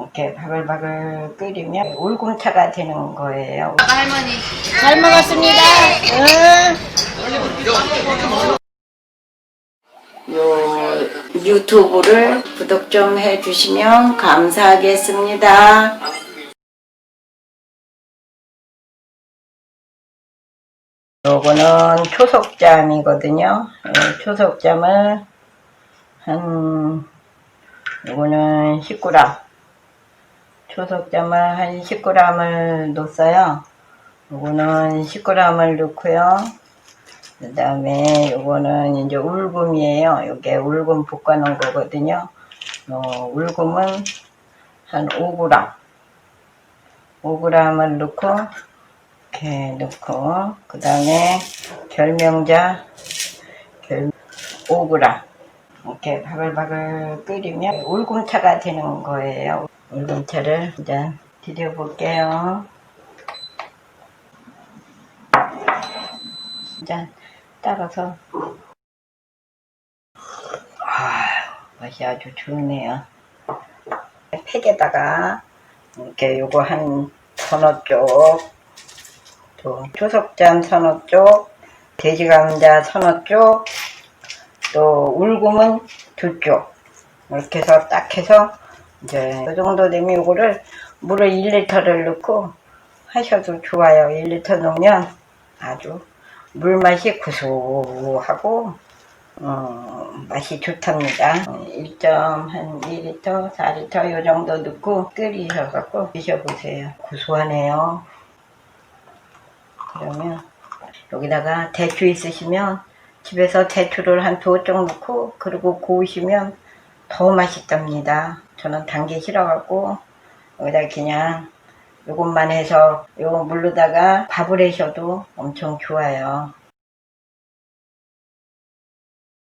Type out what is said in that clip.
이렇게 바글바글 끓이면 울금차가 되는 거예요. 할머니. 잘 먹었습니다. 요 유튜브를 구독 좀 해주시면 감사하겠습니다. 요거는 초석잠이거든요. 예, 초석잠을 한 요거는 10g 초석잠을 한 10g을 넣었어요. 요거는 10g을 넣고요. 그 다음에 요거는 이제 울금이에요. 요게 울금 볶아놓은 거거든요. 어, 울금은 한 5g. 5g을 넣고, 이렇게 넣고, 그 다음에 결명자, 결, 5g. 이렇게 바글바글 끓이면 울금차가 되는 거예요. 울금차를 이제 드려볼게요. 이제 따라서 아 맛이 아주 좋네요 팩에다가 이렇게 요거 한 서너 쪽, 또 초석잠 서너 쪽, 돼지감자 서너 쪽, 또 울금은 두 쪽. 이렇게 해서 딱 해서 이제 이 정도 되면 요거를 물을 1리터를 넣고 하셔도 좋아요. 1리터 넣으면 아주 물맛이 구수하고 어, 맛이 좋답니다. 1.2리터, 4리터 요 정도 넣고 끓이셔갖고 드셔보세요. 구수하네요. 그러면 여기다가 대추 있으시면 집에서 대추를 한 두 쪽 넣고 그리고 구우시면 더 맛있답니다. 저는 단 게 싫어갖고 여기다 그냥 요것만 해서 요 물로다가 밥을 하셔도 엄청 좋아요.